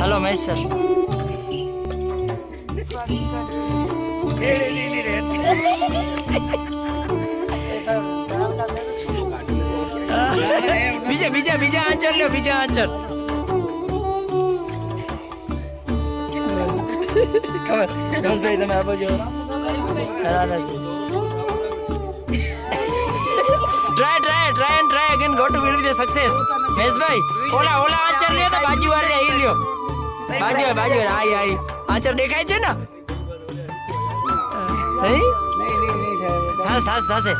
Hello Mahesh sir બીજા બીજા બીજા આંચર લ્યો બીજા આંચર ખબર દોસ્તભાઈ તમે આપો છો બરાબર છે try try try and try again go to will with success Maheshbhai ઓલા ઓલા આંચર લ્યો તો બાજુ વાળે અહીં લ્યો બાજુ બાજુ આઈ આઈ આંચર દેખાય છે ને હે થાસ થાસ થાસે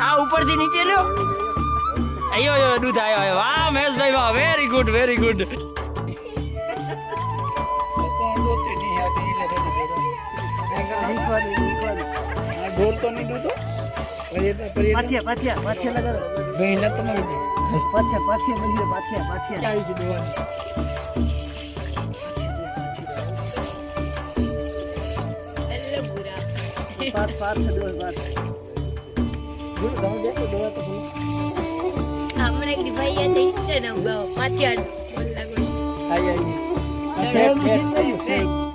આ ઉપરથી નીચે લ્યો અયો અયો દૂધ આયો આયો વાહ મહેશભાઈ વાહ વેરી ગુડ વેરી ગુડ પાથિયા પાથિયા પાથિયા લગાડો પાથિયા પાથિયા મંજિરે પાથિયા પાથિયા પાથ પાથ છે ડોળ પાથ બોલો તમે દેખો ડોળા તો ભાઈ દઈ છે ને ઉગાવ પાછળ. સેટ સેટ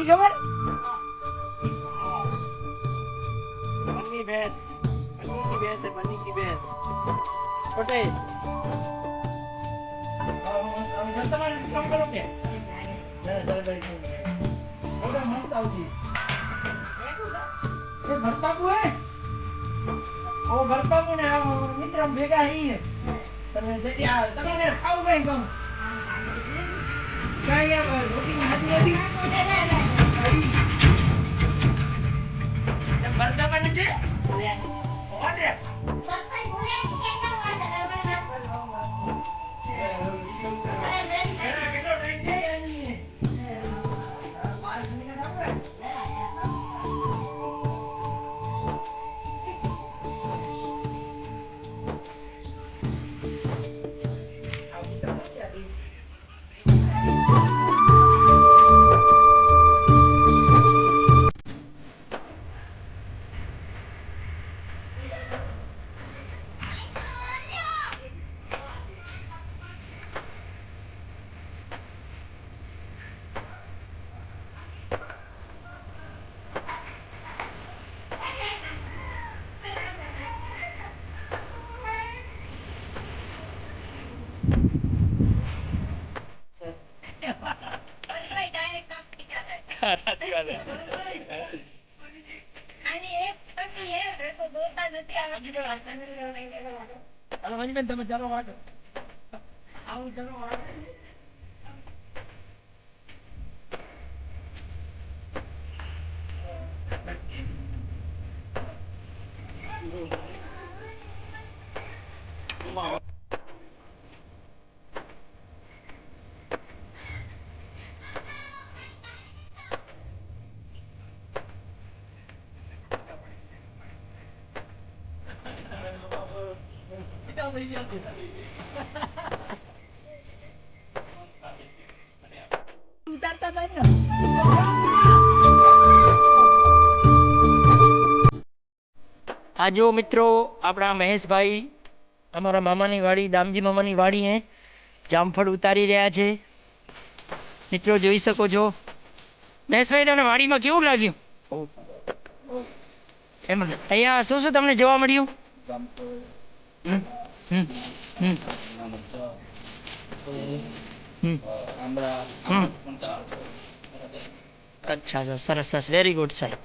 નથી ખબર? બન્ની ભેંસ. બન્ની કી ભેંસ હે બન્ની કી ભેંસ. છોટે. તમારે કામ કરો કે મસ્ત આવજી ભરતાપુ હે. ઓ ભરતાપુ ને મિત્ર ભેગા હી તમે જતી આ તમને ખાવ કઈ કઈ રોટી ngecek? Boleh. Boleh. Bapak, boleh Manjuben તમે ચાલો વાટો આવું ચાલો વાટો ઉતારતા આ જો મિત્રો આપણા મહેશભાઈ અમારા મામાની વાડી દામજી મામાની વાડી હે જામફળ ઉતારી રહ્યા છે. મિત્રો જોઈ શકો છો. મહેશભાઈ તમને વાડીમાં કેવું લાગ્યું? એમ અહીંયા શું શું તમને જોવા મળ્યું? अच्छा सर सरस वेरी गुड सर